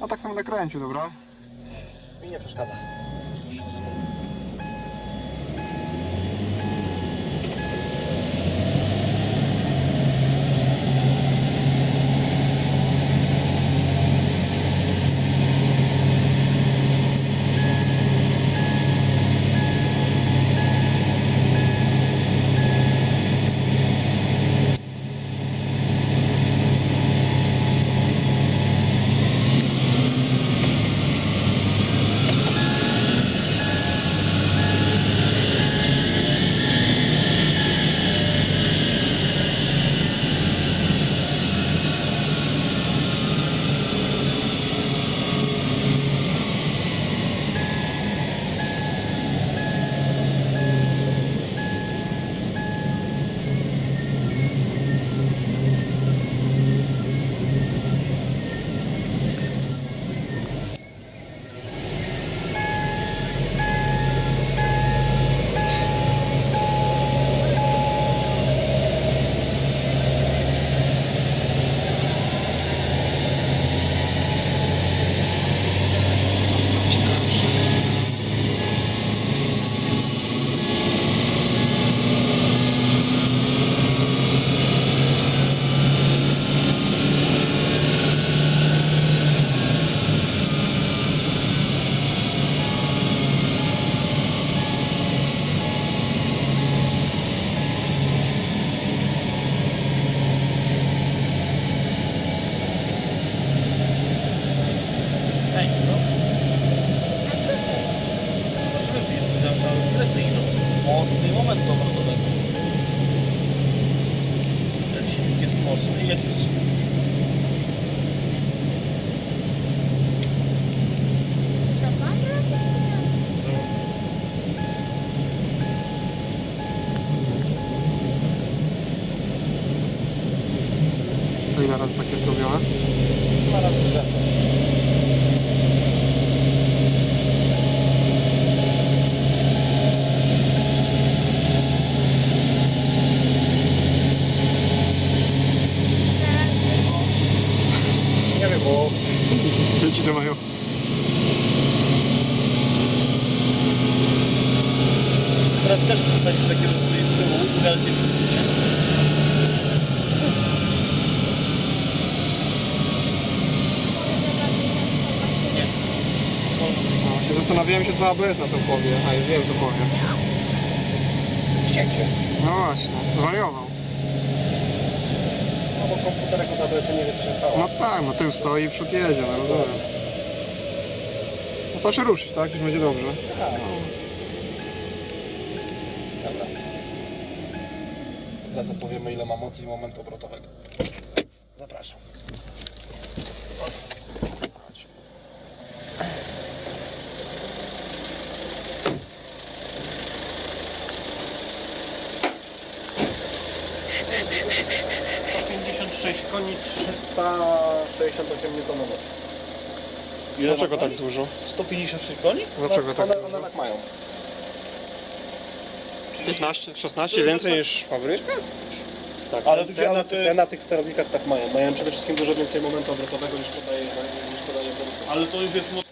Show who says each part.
Speaker 1: A tak samo nakręcił, dobra?
Speaker 2: Mi nie przeszkadza.
Speaker 3: Mocny moment obrotowego. Jak silnik jest mocny, jak jest...
Speaker 4: To
Speaker 1: ile razy takie zrobione?
Speaker 2: Dwa razy z rzędu. Nie wiem, bo
Speaker 1: Dzieci to mają.
Speaker 3: Teraz też tu wsadzić za kierowcę z tyłu i już, nie?
Speaker 1: No, się zastanawiałem się co ABS na to powie, a już wiem co powie.
Speaker 2: ścięcie.
Speaker 1: No właśnie, zwariował.
Speaker 2: No bo komputerek od ABS-a nie wie co się stało.
Speaker 1: No tak, no tył stoi, przód jedzie, no rozumiem. Wystarczy ruszyć, tak? Już będzie dobrze.
Speaker 2: Tak. Dobra. Od razu powiemy ile ma mocy i momentu obrotowego. Zapraszam. Koni 368 Nm.
Speaker 1: Dlaczego tak dużo?
Speaker 3: 156 koni?
Speaker 1: Dlaczego tak
Speaker 2: one,
Speaker 1: dużo?
Speaker 2: one tak mają.
Speaker 1: 15, 16 więcej niż fabryka?
Speaker 2: Tak,
Speaker 3: Ale
Speaker 2: te, na,
Speaker 3: to
Speaker 2: te
Speaker 3: jest-
Speaker 2: na tych sterownikach tak mają. Mają przede wszystkim dużo więcej momentu obrotowego niż podaje, niż podaje.
Speaker 3: Ale to już jest moc